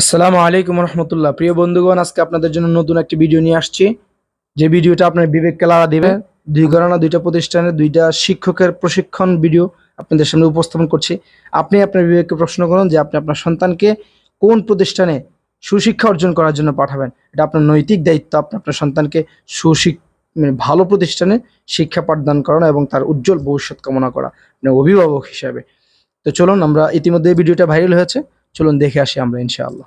আসসালামু আলাইকুম রহমতুল্লাহ। প্রিয় বন্ধুগণ, আজকে আপনাদের জন্য নতুন একটি ভিডিও নিয়ে আসছি। যে ভিডিওটা আপনার বিবেককে লাড়া দিবে, দুই ঘরানা, দুইটা প্রতিষ্ঠানের, দুইটা শিক্ষকের প্রশিক্ষণ ভিডিও আপনাদের সামনে উপস্থাপন করছি। আপনি আপনার বিবেককে প্রশ্ন করুন যে আপনি আপনার সন্তানকে কোন প্রতিষ্ঠানে সুশিক্ষা অর্জন করার জন্য পাঠাবেন? এটা আপনার নৈতিক দায়িত্ব, আপনি আপনার সন্তানকে সুশিক মানে ভালো প্রতিষ্ঠানে শিক্ষা পাঠদান করানো এবং তার উজ্জ্বল ভবিষ্যৎ কামনা করা মানে অভিভাবক হিসাবে। তো চলুন, আমরা ইতিমধ্যে ভিডিওটা ভাইরাল হয়েছে। চলুন দেখে আসি আমরা ইনশাআল্লাহ।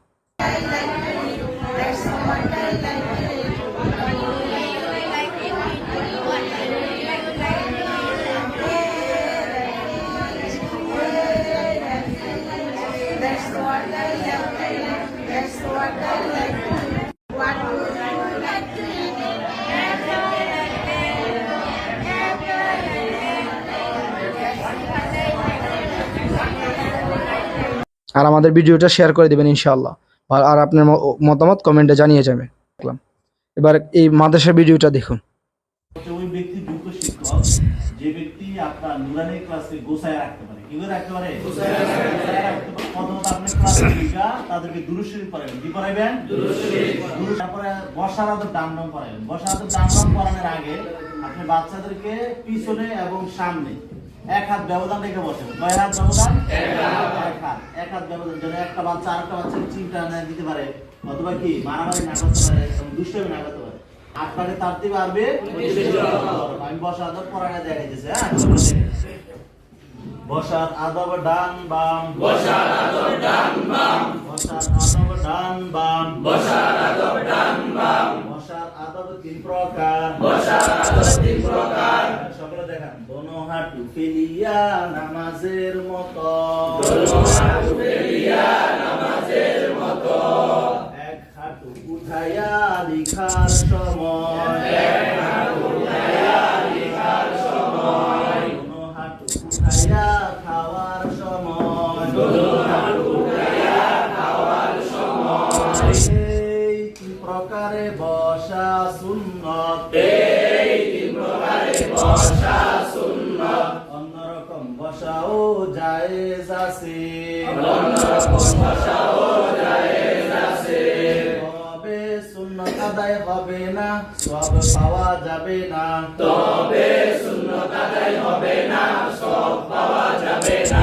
আর আমাদের ভিডিওটা শেয়ার করে দেবেন ইনশাআল্লাহ। আর আপনার মতামত কমেন্টে জানিয়ে দেখলাম। এবার এই মাদ্রাসা ভিডিওটা দেখুন। আপনি বাচ্চাদেরকে পিছনে এবং সামনে এক হাত ব্যবধান রেখে বসেন কয় হাত ব্যবধান? এক হাত। এক হাত ব্যবধান যেন একটা বাচ্চা আরেকটা বাচ্চাকে চিন্তা না দিতে পারে অথবা কি মারামারি না করতে পারে দুষ্টামি না করতে পারে। আপনাকে তার থেকে পারবে আমি বসার আদব পড়াটা দেখাইতেছে হ্যাঁ? বসার আদব ডান বাম। বসার আদব ডান বাম। বসার আদব ডান বাম। বসার ফেলিয়া নামাজের মতো। এক হাঁটু উঠাইয়া লিখার সময়। এক উঠাইয়া খাওয়ার সময়। সময় তিন প্রকারে বসা সুন্নত? জায়েজ আছে তবে সুন্নত আদায় হবে না, সব পাওয়া যাবে না। তবে সুন্নত আদায় হবে না, সব পাওয়া যাবে না।